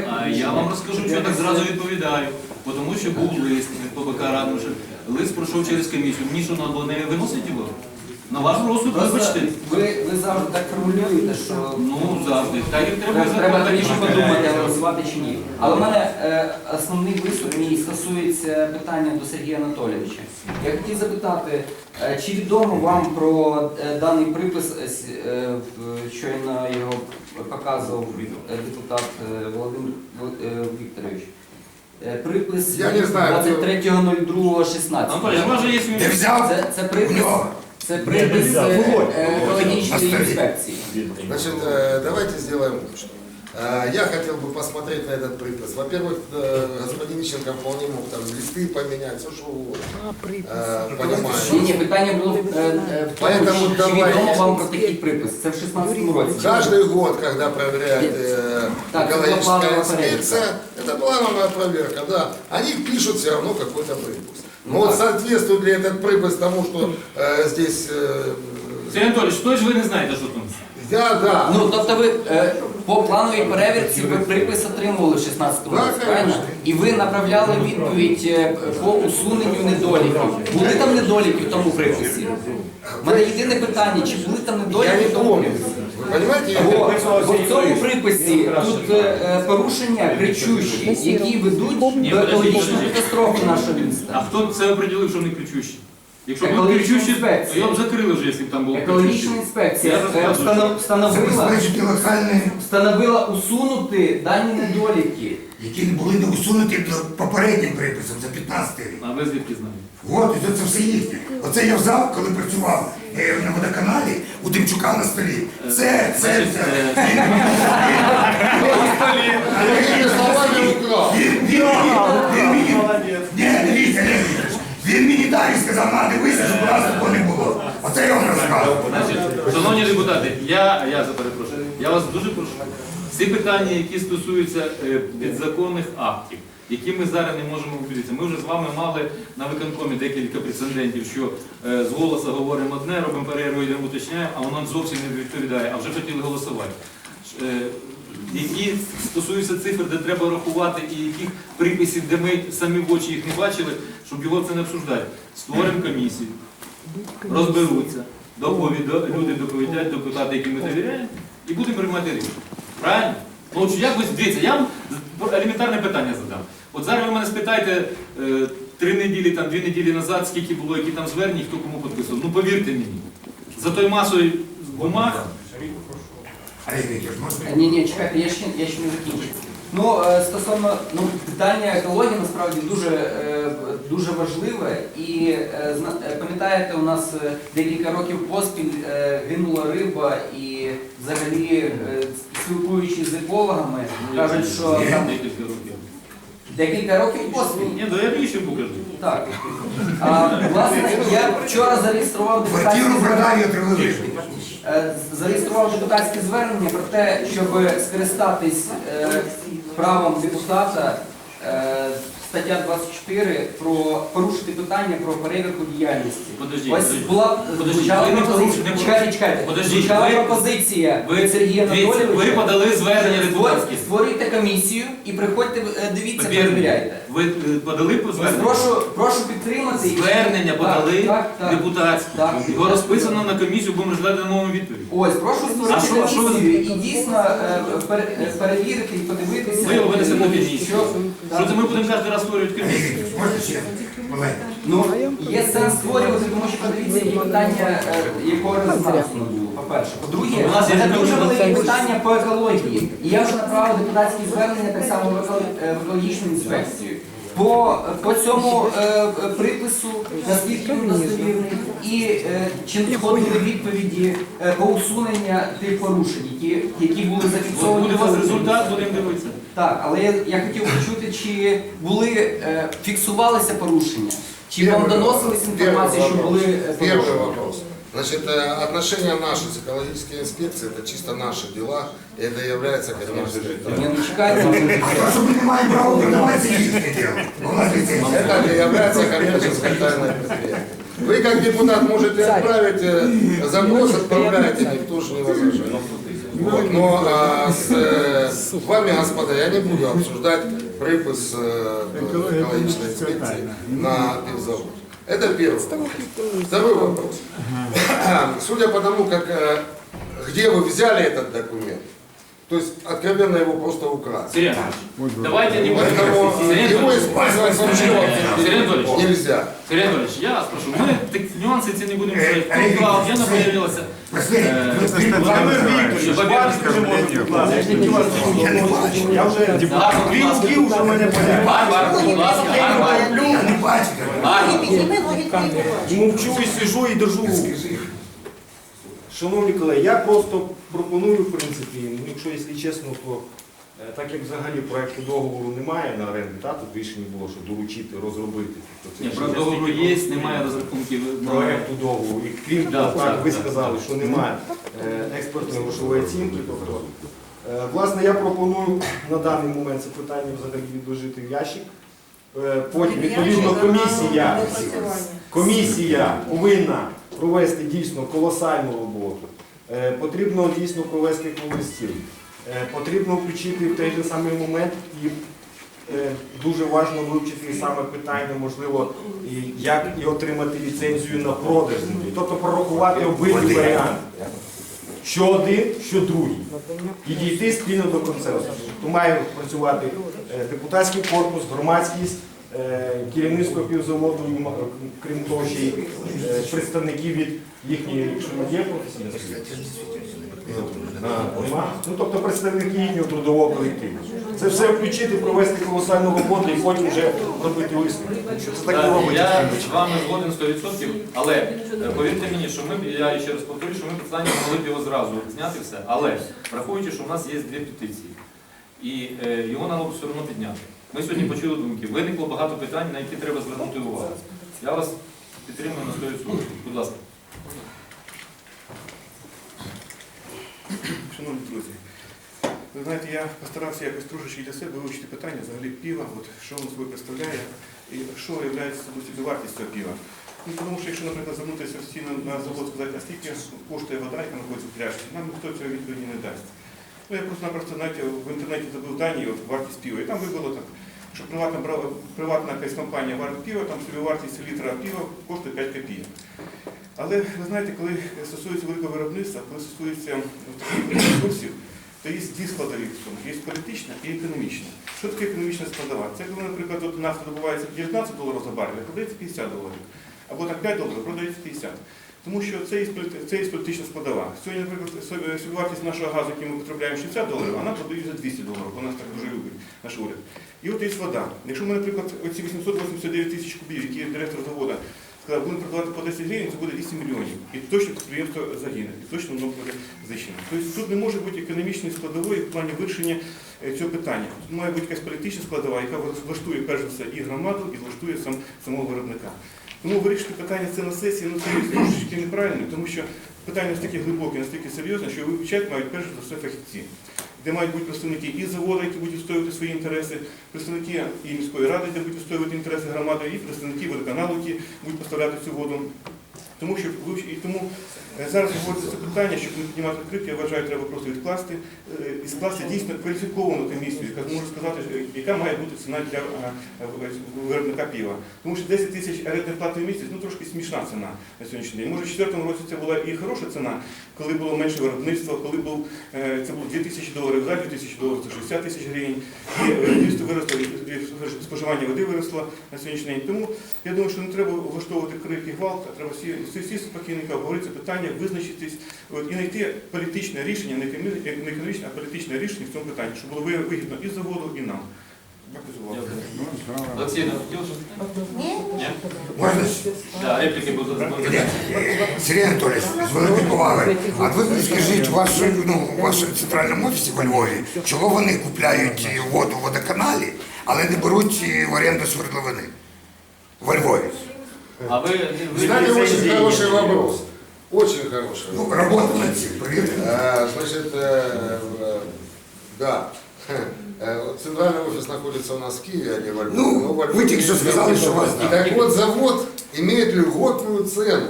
А я вам розкажу, що я так зразу відповідаю. Бо Тому що був лист від ПБК Раднуша. Лист пройшов через комісію. Мені що треба не виносити його? На ваш розсуд, вибачте. ви, ви завжди так формулюєте, що Ну, завжди. Та їх треба треба, треба законодавчо подумати, голосувати чи ні. Але в мене е, основний виступ мій стосується питання до Сергія Анатолійовича. Я хотів запитати, е, чи відомо вам про е, даний припис, е, с- е, в- щойно його показував е, депутат е, Володимир е, Вікторович? Е, Припис Я не знаю, це- 23.02.16. Анатолій, може є свій... взял? Це, це припис. це припис взяв. е, Володь. е, екологічної Остави. інспекції. Значит, э, давайте сделаем вот что. Э, Я хотел бы посмотреть на этот припас. Во-первых, э, господин Ищенко вполне мог там листы поменять, все что угодно. Э, Ні, Понимаешь? ні, питання було е, е, в тому, Поэтому чи давай. відомо вам про такий припис. Це в 16-му році. Каждый год, когда проверяет э, Так, это экологическая плановая инспекция, это плановая проверка, да, они пишут все равно какой-то припас. Ну Но вот так. соответствует ли этот припас тому, что э, здесь... э, Сергій Анатолійович, що ж ви не знаєте, що там? я, да, Ну, тобто ви е, по плановій перевірці ви припис отримували в 16-му Так, році, правильно? конечно. І ви направляли відповідь е, по усуненню недоліків. Були там недоліки в тому приписі? У мене єдине питання, чи були там я недоліки не в тому помню. приписі? Понимаете, бо в цьому приписі тут е, порушення кричущі, які ведуть Ні, до екологічної катастрофи нашого міста. А хто це определив, що вони кричущі? Якщо були Екологічна кричущі, інспекція. то його б закрили вже, якщо б там було Екологічна кричущі. інспекція Я е, розказую. встанов- встановила, Забезпечити локальні, встановила усунути дані недоліки. які не були не усунуті до попереднім приписом за 15 рік. А ви звідки знаєте? От, і це все їхнє. Оце я взяв, коли працював на водоканалі у Демчука на столі. Це, це, це. е, ні, дивіться, він мені далі сказав, на, дивися, щоб у нас такого не було. Оце я вам. Значить, шановні депутати, я, я перепрошую, я вас дуже прошу. Всі питання, які стосуються е, підзаконних актів, які ми зараз не можемо вивчитися. Ми вже з вами мали на виконкомі декілька прецедентів, що е, з голосу говоримо одне, робимо перерву, йдемо уточняємо, а воно зовсім не відповідає, а вже хотіли голосувати. Е, Які стосуються цифр, де треба рахувати, і яких приписів, де ми самі в очі їх не бачили, щоб його це не обсуждати. Створимо комісію, розберуться, доповідь, до- люди доповідять, депутати, які ми довіряємо, і будемо приймати рішення. Правильно? Ну, як ви дивіться, я вам елементарне питання задам. От зараз ви мене спитаєте е, три неділі, там, дві неділі назад, скільки було, які там звернення, хто кому підписував. Ну повірте мені, за той масою бумаг. Ні, ні, чекайте, я ще, я ще не закінчив. Ну, е, стосовно ну, питання екології насправді дуже, е, дуже важливе. І пам'ятаєте, у нас декілька років поспіль гинула риба, і взагалі, спілкуючись з екологами, кажуть, що там Декілька років. поспіль. Ні, ну я більше покажу. Так. А, власне, я вчора зареєстрував депутатські Квартиру. Е, зареєстрував депутатське звернення про те, щоб скористатись е, правом депутата е, стаття 24 про порушити питання про перевірку діяльності. Подождіть, Ось подождіть. була Подождіть, звучала ви не пропозиція. не Чекайте, чекайте. Подождіть, Звучала ви- пропозиція Ви, від Сергія дивіться, Анатолійовича. ви подали звернення депутатське. Створюйте комісію і приходьте, е, дивіться, Повірте, перевіряйте. Ви е, подали по звернення? прошу, прошу підтримати. і- Звернення подали так, так. депутатське. Так. Його розписано на комісію, будемо ждати на нову відповідь. Ось, прошу А створити що- що ви- комісію і дійсно е, пере- е, перевірити і подивитися. Ви його винесете на що- комісію. Що це ми будемо кожен раз створювати комісію? Можна ще? Ну, є сенс створювати, тому що подивіться, які питання, е, якого резонансу не було, по-перше. По-друге, У нас є це дуже великі питання по екології. І я вже направив депутатські звернення так само в еко- е, в екологічну інспекцію. По, по цьому е, е, припису, наскільки він достовірний, і е, чи надходили відповіді е, по усунення тих порушень, які, які були От зафіксовані. буде у в вас цьому результат, будемо дивитися. так, але я, я хотів почути, чи були е, фіксувалися порушення, чи вам Первый доносилась вопрос. інформація, що Первый були вопрос. е, Первый порушення? вопрос. Значит, э, отношения наши с экологической инспекцией, это чисто наши дела, и это является коммерческой Ні, тайной. ну чекайте. А то, що ми не маємо права продавати, це їхнє діло. У нас ліцензія. Это не является коммерческой тайной предприятия. Вы как депутат можете отправить э, запрос, отправляете, никто же не возражает. Вот, но а, с, э, с вами, господа, я не буду обсуждать припис э, экологической инспекции на пивзавод. Это первый вопрос. Второй вопрос. Судя по тому, как, э, где вы взяли этот документ, то есть откровенно его просто украли. Сергій Анатолійович, давайте не будемо. Поэтому Сергій его Анатолійович, использовать вообще Сергій Анатолійович, нельзя. Сергій Анатолійович, я вас прошу, ми так, нюанси ці не будемо Е, говорити. Олег Тут клав, я Вікторович, появилася. Василь, Е, ви перед вами Володимир Вікторович, Щоб Бачите, об'єднати- не можу, будь ласка. Я ж не вас Я не бачу. Я вже Зараз, дві будь ласка. руки вже в мене болять. Барбара, будь ласка, Барбара. Я не бачу. Барбара. Мовчу і сижу і держу руку. Шановні колеги, я просто пропоную, в принципі, ну, якщо якщо чесно, то е, так як взагалі проекту договору немає на оренду, та, тут рішення було, що доручити, розробити. Тобто Ні, про договору є, немає розрахунків. проекту договору. І крім Да, того, так так, ви так, сказали, так. що немає е, експертної грошової оцінки. Тобто, е, власне, я пропоную на даний момент це питання взагалі відложити в ящик. Потім відповідно комісія. Комісія повинна провести дійсно колосальну роботу. Е, Потрібно дійсно провести стіл. Е, Потрібно включити в той же самий момент і е, дуже важливо вивчити саме питання, можливо, як і отримати ліцензію на продаж землі. Тобто прорахувати обидві варіанти. Що один, що другий. І дійти спільно до консенсусу. То має працювати депутатський корпус, громадськість, керівництво півзаводу, крім того, ще й е, представники від їхньої, якщо є Ну, тобто представники їхнього трудового колективу. Це все включити, провести колосальну роботу і потім вже робити висновки. Це так не Так. Я з вами згоден 100%, але е, повірте мені, що ми, я ще раз повторю, що ми питання могли б його зразу зняти все, але враховуючи, що в нас є дві петиції, і е, його треба все одно підняти. Ми сьогодні почули думки, виникло багато питань, на які треба звернути увагу. Я вас підтримую на 100%. Будь ласка. Шановні друзі, ви знаєте, я постарався якось трошечки для себе вивчити питання взагалі піва, от, що воно собою представляє і що є вартість цього піва. Ну, тому що якщо, наприклад, звернутися офіційно на завод сказати, а скільки коштує вода, яка знаходиться в пляшці, нам ніхто цього відповіді не дасть. Ну, я просто-напросто в інтернеті забив дані, от, вартість піва, і там вибило так, що приватна, приватна якась компанія варить пиво, там собі вартість літра пива коштує 5 копійок. Але ви знаєте, коли стосується великого виробництва, коли стосується ресурсів, то є дві складові в. Є політична і економічна. Що таке економічна складова? Це коли, наприклад, от нафта добувається 19 доларів за барель, а продається 50 доларів. Або так 5 доларів, продається 50. Тому що це є, політична складова. Сьогодні, наприклад, собівартість нашого газу, який ми потребляємо 60 доларів, вона продає за 200 доларів, бо нас так дуже любить наш уряд. І от є вода. Якщо ми, наприклад, оці 889 тисяч кубів, які директор заводу сказав, будемо продавати по 10 гривень, це буде 8 мільйонів. І точно підприємство загине, і точно воно буде знищено. Тобто тут не може бути економічної складової в плані вирішення е, цього питання. Тут має бути якась політична складова, яка влаштує перш за все і громаду, і влаштує сам самого виробника. Тому вирішити питання це на сесії, ну це трошечки неправильно, тому що питання настільки глибоке, настільки серйозне, що вивчати мають перш за все фахівці де мають бути представники і заводу, які будуть відстоювати свої інтереси, представники і міської ради, де будуть відстоювати інтереси громади, і представники водоканалу, які будуть поставляти цю воду. Тому що і тому е, зараз говориться це питання, щоб не піднімати відкрити, я вважаю, треба просто відкласти е, і скласти дійсно кваліфіковану комісію, яка може сказати, е, яка має бути ціна для виробника піва. Тому що 10 тисяч орендної плати в місяць ну трошки смішна ціна на сьогоднішній день. Може, в 2004 році це була і хороша ціна, коли було менше виробництва, коли був е, це було 2 тисячі доларів, за 2 тисячі доларів, це 60 тисяч гривень. І виробництво виросло, і споживання води виросло на сьогоднішній день. Тому я думаю, що не треба влаштовувати крик і гвалт, а треба всі, всі обговорити питання, визначитись от, і знайти політичне рішення, не економічне, а політичне рішення в цьому питанні, щоб було вигідно і заводу, і нам. Дякую за увагу. Олексій, не хотів, що? Ні? Можна? Да, репліки будуть. будуть. Сергій Анатолійович, з великої поваги. А ви мені скажіть, у вас, ну, у вас в центральному офісі во Львові, чого вони купляють воду в водоканалі, але не беруть в оренду свердловини? Во Львові. А ви, ви Кстати, очень лицензии хороший нет. вопрос. Очень хороший Ну, вопрос. робота над цим, повірте. Э, Значит, э, э, да. Э, Центральный офис находится у нас в Киеве, а не во Львове. Ну, во вы Львове только что сказали, что у вас цена. Так вот, завод имеет льготную цену.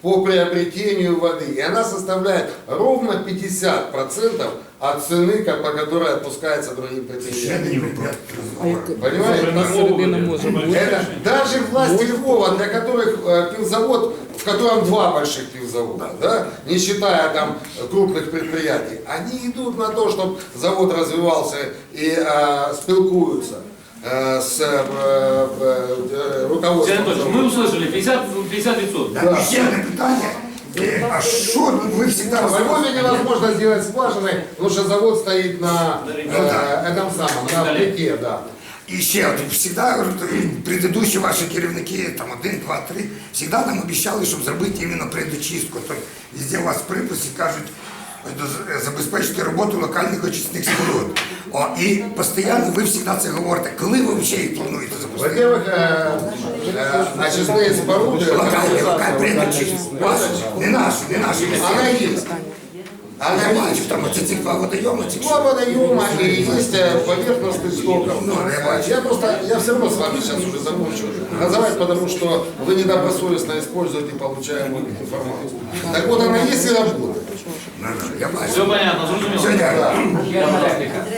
по приобретению воды. И она составляет ровно 50% от цены, ко- по которой отпускается другим предприятиям. один вопрос. Понимаете? Это даже власти Львова, для которых э, пивзавод, в котором два больших пивзавода, да, не считая там крупных предприятий, они идут на то, чтобы завод развивался и э, спилкуются э, с э, э, э, руководством. Анатольевич, завода. услышали 50, 50%. Так, ще одне питання. Е, А що ви завжди В Львове невозможно сделать скважины, потому что завод стоит на э, этом самом, на плите, да. І ще от всегда предыдущі ваші керівники, там один, два, три, всегда нам обіцяли, щоб зробити іменно предочистку. Тобто везде у вас в приписі кажуть е, забезпечити роботу локальних очисних споруд. О, і постійно ви завжди це говорите. Коли ви взагалі їх плануєте запустити? Во-первых, э, э, очистные споруды, Локальні, локальні предочистку. Ваші, не наші, не наші. она есть. А я бачу, там оці ці два водойоми, ці Два водоема и есть э, поверхностный стоков. Ну, я бачу. Я просто, я все равно с вами сейчас уже закончу называть, потому что вы недобросовестно используете получаемую информацию. Так вот, она есть и работает. Ну, ну, Я бачу. Все понятно, Все, зрозуміло. дякую.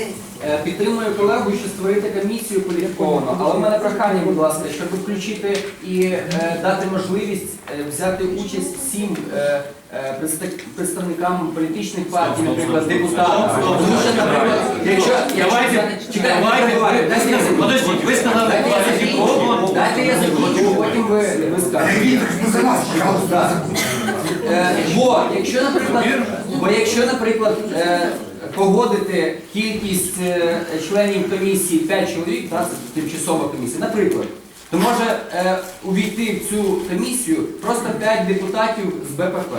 Підтримую колегу, що створити комісію кваліфіковану, але в мене прохання, будь ласка, щоб включити і е, дати можливість е, взяти участь всім е, е, представ- представникам політичних партій, наприклад, депутатам. Тому що, наприклад, якщо Давайте, чекайте, давайте, давайте, дайте я закінчу. подождіть, ви сказали Дайте я закінчу. 50%. Дайте я закінчу, потім ви, ви скажете. Е, Бо якщо, наприклад, бо якщо, наприклад, е, погодити кількість е, членів комісії 5 чоловік, да, це тимчасова комісія, наприклад, то може е, увійти в цю комісію просто 5 депутатів з БПП.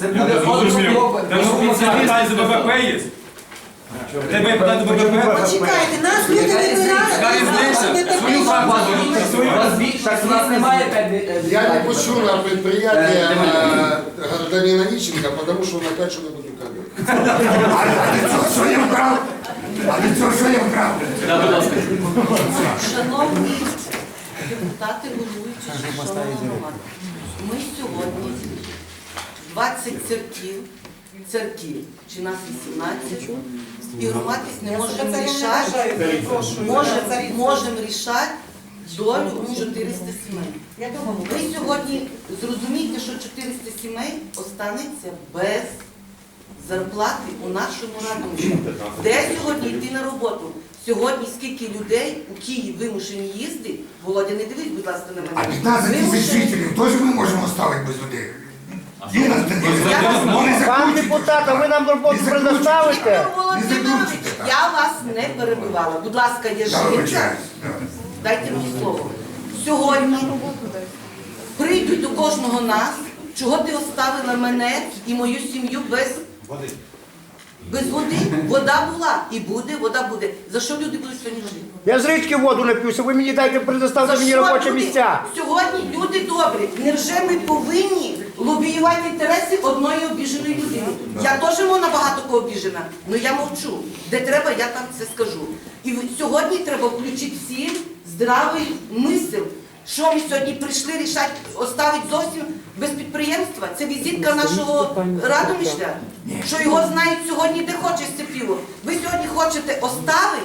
Це буде одноблоко. Там спеціаліст з БПП є. Тебе питати до БПП? Почекайте, нас люди вибирали. Яка різниця? Свою фракцію У вас більше, так у нас немає 5 депутатів. Я не пущу на предприятие Э, э, гражданина Нищенко, потому что он накачанный бутылками. а від що я вкрав? А від що я вкрав? Шановні депутати, головуючі, шановна громада, ми сьогодні 20 церків, церків, чи нас 18, і не можемо рішати, можемо можем рішати долю 400 сімей. Ви сьогодні зрозумієте, що 400 сімей останеться без зарплати у нашому радовищі. Де сьогодні йти на роботу? Сьогодні скільки людей у Київ вимушені їздити? Володя, не дивись, будь ласка, на А 15 тисяч Вимушені. жителів теж ми можемо оставити без людей. Вони Пан закручують. депутат, а ви нам роботу Не предоставите? Віктор Володимирович, закручуйте я вас не перебивала. Будь ласка, є Я жінка. вибачаюсь. да. Дайте мені слово. Сьогодні прийдуть до кожного нас, чого ти оставила мене і мою сім'ю без води. Без води. Вода була і буде, вода буде. За що люди будуть сьогодні жити? Я з річки воду нап'юся, ви мені дайте, предоставте За мені що робочі люди? місця. Сьогодні люди добрі. Невже ми повинні лобіювати інтереси одної обіженої людини? Я теж мов багато кого обіжена, але я мовчу. Де треба, я там це скажу. І в- сьогодні треба включити всім здравий мисел. Що ми сьогодні прийшли рішати, оставити зовсім без підприємства? Це візитка нашого Радомишля, що його знають сьогодні, де хоче це пиво. Ви сьогодні хочете оставити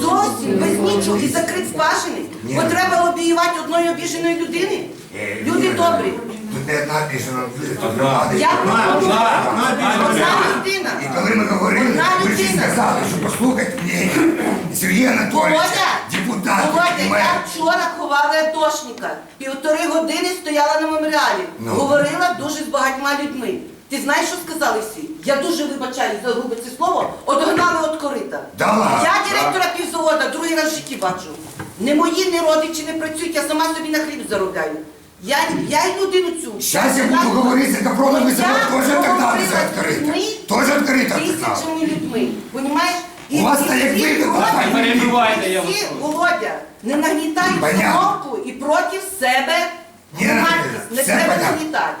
Зовсім без нічого і закрити скважини. Бо треба лобіювати одної обіженої людини. Люди добрі. Тут не одна. Я пропоную одна людина. І коли ми говорили, ви всі людина. сказали, що послухайте Сергій Анатолійович, Депутат, Володя, я вчора ховала атошника. Півтори години стояла на меморіалі. Ну. Говорила дуже з багатьма людьми. Ти знаєш, що сказали всі? Я дуже вибачаю за грубе це слово. Одогнали від корита. Да ладно? Я директора півзавода другий раз в житті бачу. Не мої, не родичі не працюють, я сама собі на хліб заробляю. Я, я й людину цю. Зараз я буду говорити за Капроновий завод, Я теж отогнали говорила з людьми, Теж відкрите. Тисячами людьми. Понімаєш? У вас так як ви, Володя, Не перебивайте, я вас всі, Володя, не нагнітай Понятно. кнопку і проти себе Ні, громадськість. Не все треба понятно. нагнітати.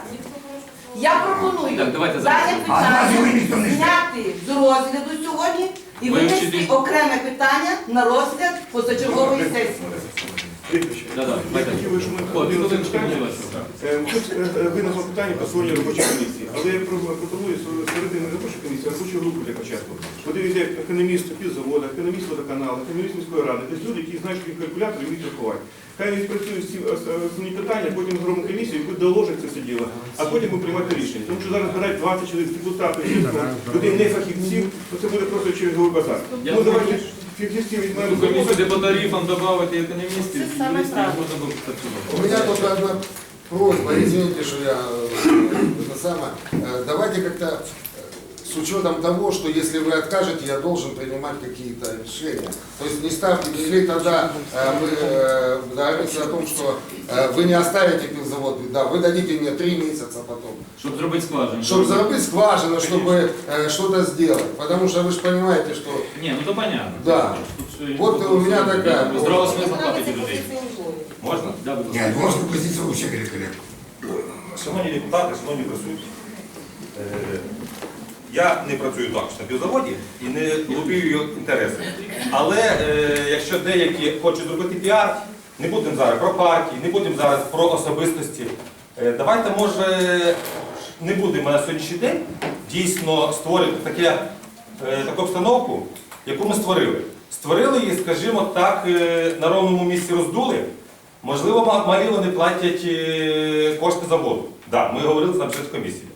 Я пропоную Так, давайте дане А нас його ніхто питання не жде. зняти з розгляду сьогодні і винести окреме питання на розгляд позачергової сесії. Вікторович, Да-да, я давайте. хотів би, щоб ми ласка. Е, е, ви назвали питання про створення робочої комісії, але я пропоную створити не робочу комісію, а робочу групу для початку. Подивіться, економіст півзаводу, економіст водоканалу, економіст міської ради, тобто люди, які знають, що калькулятор і вміють рахувати. Хай вони працюють всі е, е, основні питання, потім зробимо комісію, яку доложить це все діло, а потім ми приймати рішення. Тому що зараз збирають 20 чоловік, депутатів, людей не фахівців, то це буде просто черговий базар. Я Ну давайте думаю, фахівців Цю візьмемо. комісію депутатів додати економістів, Це саме юристів, правильно. можна було У працювати. меня только одна просьба, извините, что я э, это самое. Э, Давайте как-то э, с учетом того, что если вы откажете, я должен принимать какие-то решения. То есть не ставьте, или тогда э, мы э, договоримся о том, что э, вы не оставите пивзавод, да, вы дадите мне три месяца потом, Щоб зробити скважину. чтобы заработать скважину, чтобы э, что-то сделать. Потому что вы же понимаете, что Ні, ну то понятно. Да. Тут, е, Вот у меня такая. Здраво смисл хватить у людей. Можна? Да, будь Ні, ласка. ваша позиція вообще великолепна. Шановні депутати, шановні присутні, е, я не працюю також на півзаводі і не лобію його інтереси. Але е, якщо деякі хочуть зробити піар, не будемо зараз про партії, не будемо зараз про особистості. Е, Давайте, може, не будемо на сьогоднішній день дійсно створити таке, е, таку обстановку, яку ми створили. Створили її, скажімо так, е, на ровному місці роздули. Можливо, малі вони платять е, кошти заводу. Так, ми говорили на бюджет комісії.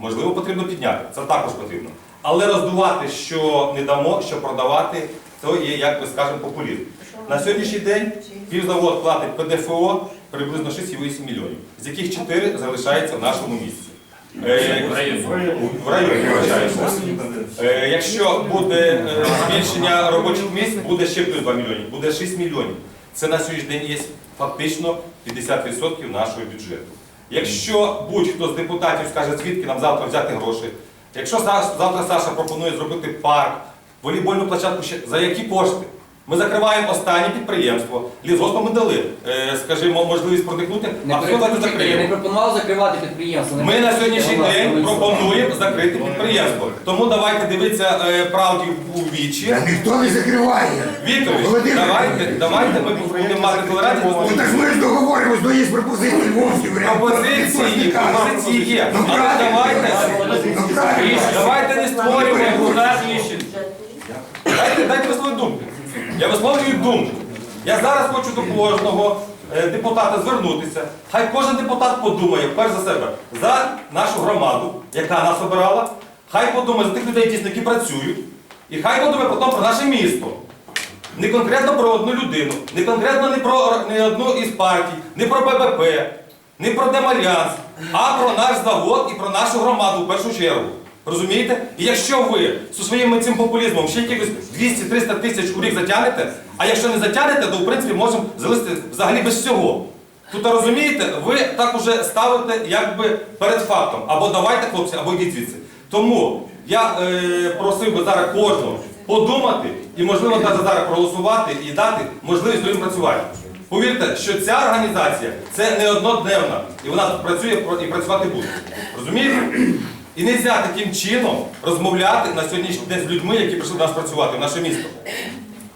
Можливо, потрібно підняти, це також потрібно. Але роздувати, що не дамо, що продавати, то є, як би скажемо, популізм. На сьогоднішній день півзавод платить ПДФО приблизно 6,8 мільйонів, з яких 4 залишається в нашому місці. Е, В районі. в районі. Якщо буде е, збільшення робочих місць, буде ще плюс 2 мільйони, буде 6 мільйонів. Це на сьогоднішній день є фактично 50% нашого бюджету. Якщо будь-хто з депутатів скаже, звідки нам завтра взяти гроші, якщо завтра Саша пропонує зробити парк, волейбольну площадку, за які кошти? Ми закриваємо останнє підприємство. Лісгоспу ми дали, е, скажімо, можливість продихнути, Не а все давайте перекручуйте, я не закриємо. пропонував закривати підприємство. Не Ми на сьогоднішній будь ласка, день пропонуємо закрити підприємство. Тому давайте дивитися е, правді у вічі. Та ніхто не закриває. Вікторович, Володимир давайте, Володимирович. давайте ми будемо мати толерантність. Ну так ми ж договоримось, ну є пропозиції Львовські варіант. Пропозиції, пропозиції є. Ну Але правильно. давайте, Ну правильно. давайте не створюємо. Дайте, дайте висловити думку. Я висловлюю думку. Я зараз хочу до кожного е, депутата звернутися. Хай кожен депутат подумає, перш за себе, за нашу громаду, яка нас обирала. Хай подумає за тих людей, дійсно, які працюють. І хай подумає потім про наше місто. Не конкретно про одну людину, не конкретно не про не одну із партій, не про ББП, не про Демальянс, а про наш завод і про нашу громаду в першу чергу. Розумієте? І якщо ви зі своїм цим популізмом ще якихось 200-300 тисяч у рік затягнете, а якщо не затягнете, то в принципі можемо залишити взагалі без всього. Тут розумієте, ви так уже ставите якби перед фактом. Або давайте, хлопці, або йдіть звідси. Тому я е, просив би зараз кожного подумати і, можливо, зараз проголосувати і дати можливість людям працювати. Повірте, що ця організація це не однодневна, і вона працює і працювати буде. Розумієте? І не можна таким чином розмовляти на сьогоднішній день з людьми, які прийшли до нас працювати в наше місто.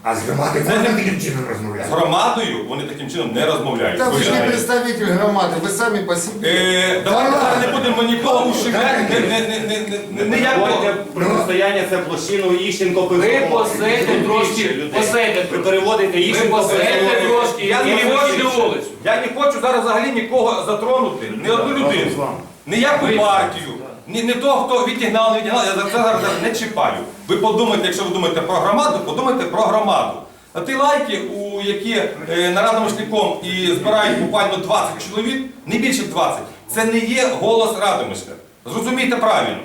А з громади можна таким чином З розмовляти? громадою вони таким чином не розмовляють. Да вы же не Повірте. представитель громады, вы сами по себе. Е, давайте зараз не будемо нікого ушивати, не, не, не, не, не, не, ніякого. Протистояння це площину Іщенко Ви посейте трошки, посейте. Ви переводите Ви Іщенко посейте трошки, Я і не не хочу, вулицю. я не хочу зараз взагалі нікого затронути, ні одну людину, ніяку партію, ні, не того, хто відігнав, не відігнав, я за це зараз не чіпаю. Ви подумайте, якщо ви думаєте про громаду, подумайте про громаду. А ті лайки, у які е, нарадами шляхом і збирають буквально 20 чоловік, не більше 20, це не є голос Радомишля. Зрозумійте правильно.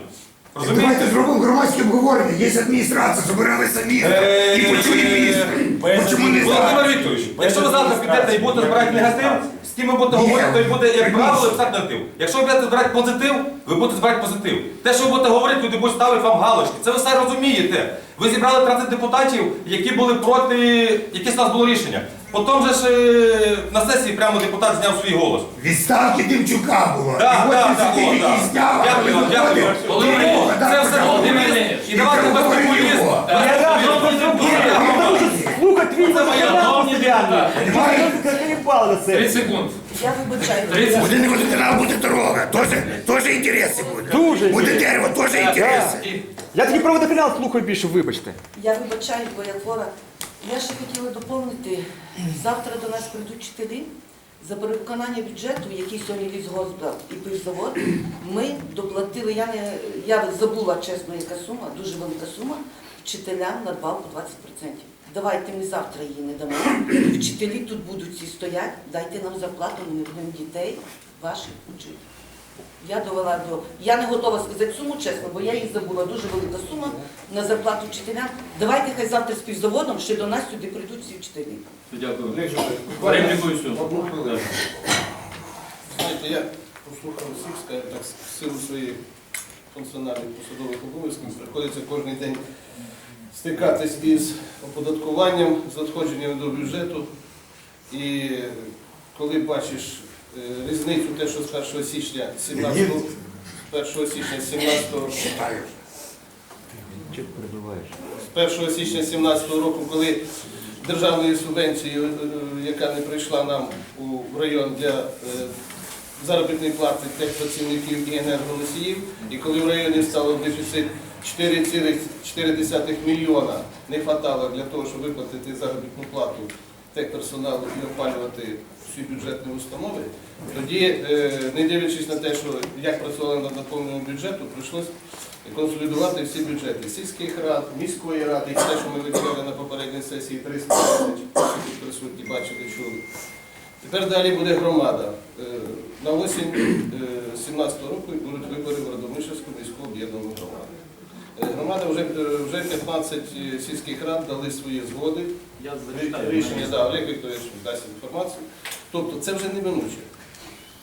Розумієте? Давайте зробимо громадське обговорення. Є адміністрація, збиралися місто. Е, І почує місто. Чому не Володимир? Вікторович, якщо ви завтра підете і будете збирати негатив, ким ви будете говорити, то й буде, як правило, писати негатив. Якщо ви будете збирати позитив, ви будете збирати позитив. Те, що ви будете говорити, люди будуть ставити вам галочки. Це ви все розумієте. Ви зібрали 30 депутатів, які були проти, якесь у нас було рішення. Потім же ж е, на сесії прямо депутат зняв свій голос. Відставки Тимчука було. І сидів, який да. зняв, а Дякую вам, потім дякую. виходив. Тому це все популізм. І давайте без говорив популізму. Твій Це моя депутат. Понимаєте? голосували за 30 секунд. Я вибачаю. 30 Буде не водоканал, буде дорога. Тоже, тоже інтереси будуть. Дуже Буде інтереси. дерево, тоже інтереси. Я тоді про водоканал слухаю більше, вибачте. Я вибачаю, бо я хвора. Я ще хотіла доповнити. Завтра до нас прийдуть вчителі. За перевиконання бюджету, який сьогодні лісгоспдав і пивзавод, ми доплатили, я не я забула чесно, яка сума, дуже велика сума, вчителям надбавку 20%. Давайте ми завтра її не дамо. Вчителі тут будуть всі стоять, дайте нам зарплату, ми не будемо дітей ваших учити. Я довела до. Я не готова сказати суму чесно, бо я її забула. Дуже велика сума на зарплату вчителям. Давайте хай завтра з півзаводом ще до нас сюди прийдуть всі вчителі. Дякую. Одну хвилину. Знаєте, я послухав всіх, скажімо так, в силу своїх функціональних посадових обов'язків приходиться кожен день стикатись із оподаткуванням, з надходженням до бюджету. І коли бачиш е, різницю, те, що з 1 січня 17 з 1 січня 17 Считаю. з 1 січня 2017 року, коли державної субвенції, е, яка не прийшла нам у район для е, заробітної плати тих працівників і енергоносіїв, і коли в районі стало дефіцит 4,4 мільйона, не хватало для того, щоб виплатити заробітну плату техперсоналу і опалювати всі бюджетні установи, тоді, е, не дивлячись на те, що як працювали над наповненням бюджету, прийшлось консолідувати всі бюджети сільських рад, міської ради, і те, що ми виділяли на попередній сесії 300 тисяч, присутні бачили, чули. Тепер далі буде громада. Е, На осінь 17 року будуть вибори в Радомишльську міську об'єднану громаду. Е, Громада вже, е, вже 15 сільських рад дали свої згоди. Я Рішення, да, Олег Вікторович дасть інформацію. Тобто це вже неминуче.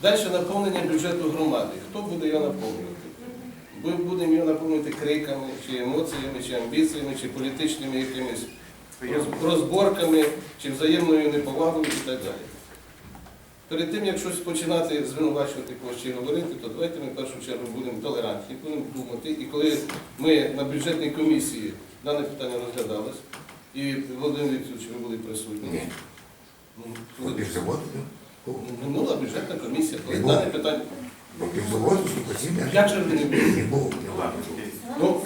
Далі наповнення бюджету громади. Хто буде його наповнювати? Ми будемо його наповнювати криками, чи емоціями, чи амбіціями, чи політичними якимись розборками, чи взаємною неповагою і так далі. Перед тим, як щось починати звинувачувати когось чи говорити, то давайте ми в першу чергу будемо толерантні, будемо думати. І коли ми на бюджетній комісії дане питання розглядалось, і Володимир Вікторович, ви були присутні. Ні. Ну? Минула бюджетна комісія, коли Не дане питання. Як же ви не були? Ну,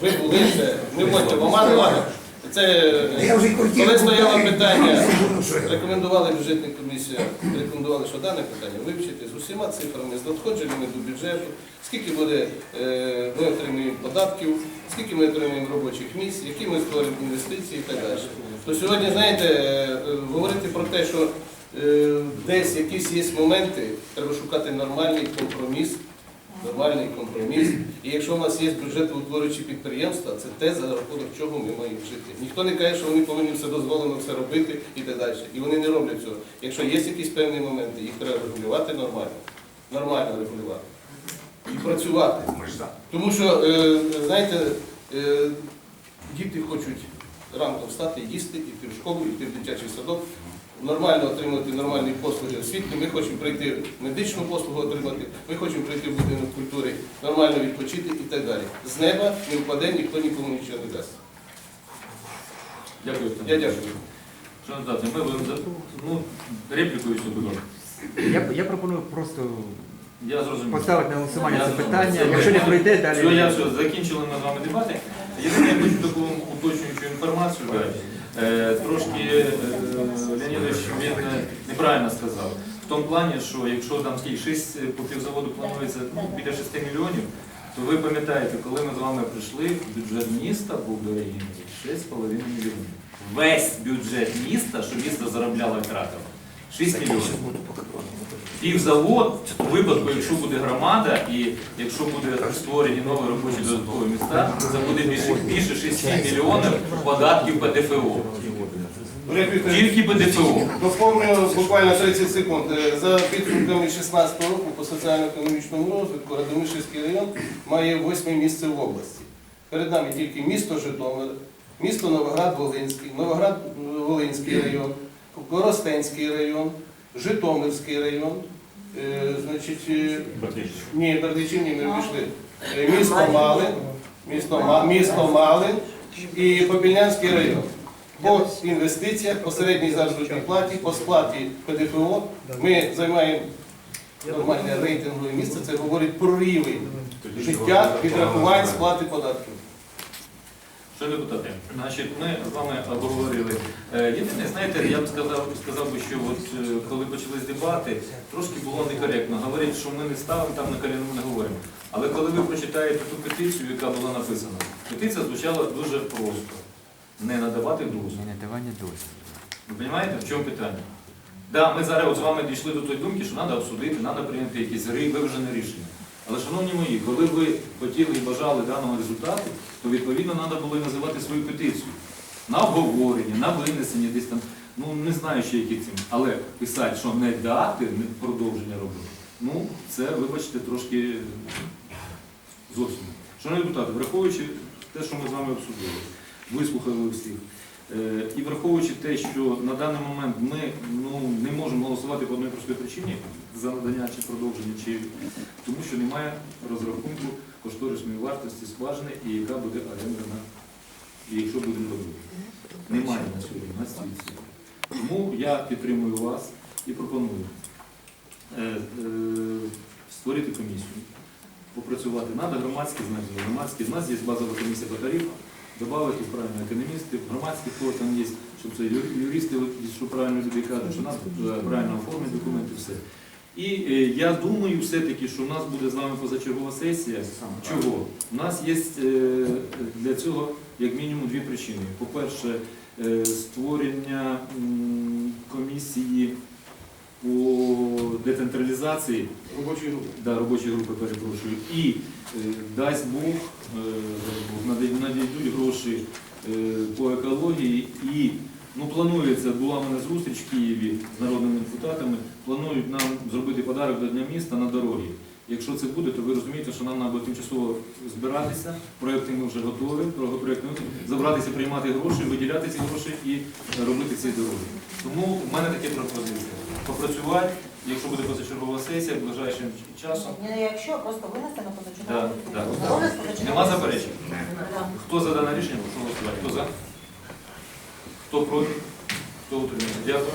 ви були це, не будьте в оману, ладно. Це квартиру коли стояло питання, рекомендували бюджетна комісія, рекомендували, що дане питання вивчити з усіма цифрами, з надходженнями до бюджету, скільки буде, е, ми отримуємо податків, скільки ми отримуємо робочих місць, які ми створюємо інвестиції і так далі. То сьогодні, знаєте, е, е, говорити про те, що е, десь якісь є моменти, треба шукати нормальний компроміс, нормальний компроміс. І якщо у нас є бюджетоутворюючі підприємства, це те, за рахунок чого ми маємо жити. Ніхто не каже, що вони повинні все дозволено все робити і так далі. І вони не роблять цього. Якщо є якісь певні моменти, їх треба регулювати нормально. Нормально регулювати. І працювати. Тому що, е, знаєте, е, діти хочуть ранком встати, їсти, йти в школу, йти в дитячий садок, нормально отримати нормальні послуги освітні. Ми хочемо прийти медичну послугу отримати, ми хочемо прийти в будинок культури, нормально відпочити і так далі. З неба не впаде, ніхто нікому нічого не дасть. Дякую. Я дякую. Шановні депутати, ми будемо за- ну, репліку і все, будь ласка. Я, я пропоную просто Я зрозумів. поставити на голосування це питання. Якщо не я- пройде, Все, я все, закінчили ми з вами дебати. Єдине, я хочу таку уточнюючу інформацію дати. Е, Трошки е, Леонідович він е, неправильно сказав. В тому плані, що якщо там скільки 6 по півзаводу планується ну, біля 6 мільйонів, то ви пам'ятаєте, коли ми з вами прийшли, бюджет міста був до регіону 6,5 мільйонів. Весь бюджет міста, що місто заробляло і тратило, 6 мільйонів. Півзавод, у випадку, якщо буде громада і якщо буде створені нові робочі додаткові міста, це буде більше, більше 6 мільйонів податків ПДФО. Тільки ПДФО. Доповнюю буквально 30 секунд. Е, За підсумками 2016 року по соціально-економічному розвитку Радомишльський район має восьме місце в області. Перед нами тільки місто Житомир, місто Новоград-Волинський, Новоград-Волинський район, Коростенський район, Житомирський район, е, значить, е, ні, Бердичів ні, ми вийшли. Е, Місто Малин, місто, Ма- місто Малин і Попільнянський район. по інвестиціях, по середній заробітній платі, по сплаті ПДФО. Ми займаємо нормальне рейтингове місце, це говорить про рівень життя відрахувань сплати податків. Що депутати, значить, ми з вами обговорили. Е, Єдине, знаєте, я б сказав, сказав би, що от, е, коли почались дебати, трошки було некоректно. Говорять, що ми не ставимо там на коліно, не говоримо. Але коли ви прочитаєте ту петицію, яка була написана, петиція звучала дуже просто. Не надавати дозвіл. Не Надавання дозволу. Ви розумієте, в чому питання? Да, ми зараз от з вами дійшли до тої думки, що треба обсудити, треба прийняти якісь виважене рішення. Але, шановні мої, коли ви хотіли і бажали даного результату, то відповідно треба було і називати свою петицію. На обговорення, на винесення десь там, ну не знаю ще які цим. Але писати, що не дати не продовження робити, ну це, вибачте, трошки зовсім. Шановні депутати, враховуючи те, що ми з вами обсудили, вислухали всіх. Е, І враховуючи те, що на даний момент ми ну, не можемо голосувати по одній простій причині за надання чи продовження, чи тому що немає розрахунку кошторисної вартості скважини і яка буде оренда якщо будемо робити. Немає на сьогодні на світі. Тому я підтримую вас і пропоную е, е, створити комісію, попрацювати. Надо громадські знати, громадські. У нас є базова комісія по тарифах. Добавити правильно економісти, громадські хто там є, щоб це юристи, що правильно люди кажуть, що нас е, правильно оформить документи, все. І е, я думаю все-таки, що у нас буде з вами позачергова сесія. Чого? У нас є е, для цього як мінімум дві причини. По-перше, створення комісії по децентралізації Робочої групи. да, робочої групи, перепрошую, і е, дасть Бог, е, надійдуть гроші е, по екології і ну, планується, була в мене зустріч в Києві з народними депутатами, планують нам зробити подарок до Дня міста на дорогі. Якщо це буде, то ви розумієте, що нам треба тимчасово збиратися, проєкти ми вже готові, про- проєкти забратися, приймати гроші, виділяти ці гроші і робити ці дороги. Тому в мене такі пропозиції. Попрацювати, якщо буде позачергова сесія, ближайшим часом. Не якщо, просто винести на позачергову. да. Нема заперечень. Да. Хто за дане рішення, прошу голосувати. Хто за? Хто проти? Хто утримався? Дякую.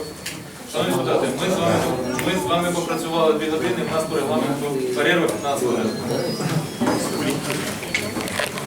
Шановні депутати, ми з вами, ми з вами попрацювали дві години, в нас по регламенту перерва 15 хвилин.